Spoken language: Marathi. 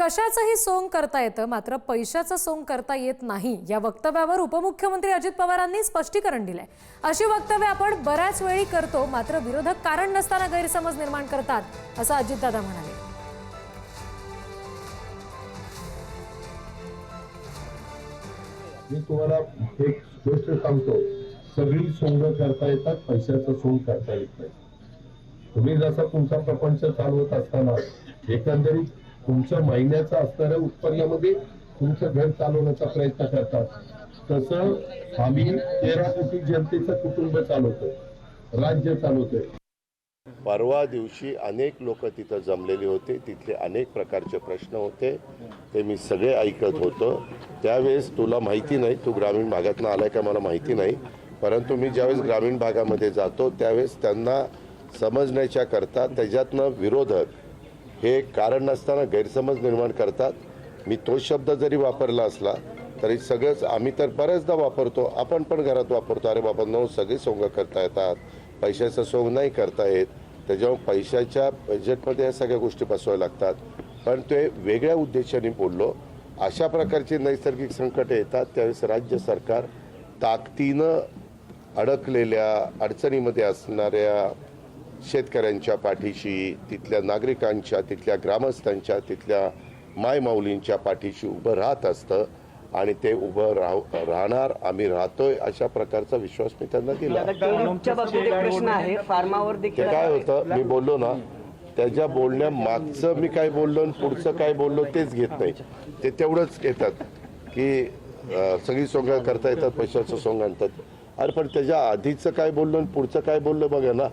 कशाचंही सोंग करता येतं मात्र पैशाचं सोंग करता येत नाही या वक्तव्यावर उपमुख्यमंत्री अजित पवारांनी स्पष्टीकरण दिलंय. अशी वक्तव्य आपण बऱ्याच वेळी करतो मात्र विरोधक कारण नसताना गैरसमज निर्माण करतात असं अजितदादा म्हणाले. मी तुम्हाला एक गोष्ट सांगतो. सगळी सोंग करता येतात पैशाचं सोंग करता येत नाही. तुम्ही जसा तुमचा प्रपंच चालवत असताना एकंदरीत तुमच्या महिन्याचं असणाऱ्या उत्पन्नामध्ये तुमचं घर चालवण्याचा प्रयत्न करतात. तसं आम्ही तेरा कोटी जनतेचं कुटुंब चालवतो राज्य चालवतोय. परवा दिवशी अनेक लोक तिथं जमलेले होते. तिथले अनेक प्रकारचे प्रश्न होते. ते मी सगळे ऐकत होतो. त्यावेळेस तुला माहिती नाही तू ग्रामीण भागातनं आलाय का मला माहिती नाही. परंतु मी ज्यावेळेस ग्रामीण भागामध्ये जातो त्यावेळेस त्यांना समजण्याच्या करता त्याच्यातनं विरोधक हे कारण नसताना गैरसमज निर्माण करतात. मी तो शब्द जरी वापरला असला तरी सगळंच आम्ही तर बऱ्याचदा वापरतो. आपण पण घरात वापरतो. अरे बाबा नो सगळे सोंग करता येतात. पैशाचा सोंग नाही करता येत. त्याच्यामुळे पैशाच्या बजेटमध्ये या सगळ्या गोष्टी बसवाव्या लागतात. पण ते वेगळ्या उद्देशाने बोललो. अशा प्रकारची नैसर्गिक संकटे येतात. त्यावेळेस राज्य सरकार ताकदीनं अडकलेल्या अडचणीमध्ये असणाऱ्या शेतकऱ्यांच्या पाठीशी तिथल्या नागरिकांच्या तिथल्या ग्रामस्थांच्या तिथल्या मायमाऊलींच्या पाठीशी उभं राहत असतं आणि ते उभं राहू राहणार आम्ही राहतोय अशा प्रकारचा विश्वास मी त्यांना दिला. प्रश्न आहे फार्मावर ते काय होतं मी बोललो ना त्याच्या बोलण्या मागचं मी काय बोललो आणि पुढचं काय बोललो तेच घेत नाही. ते तेवढंच घेतात की सगळी सोंग करता येतात पैशाचं सोंग आणतात. अरे पण त्याच्या आधीचं काय बोललो आणि पुढचं काय बोललो बघा ना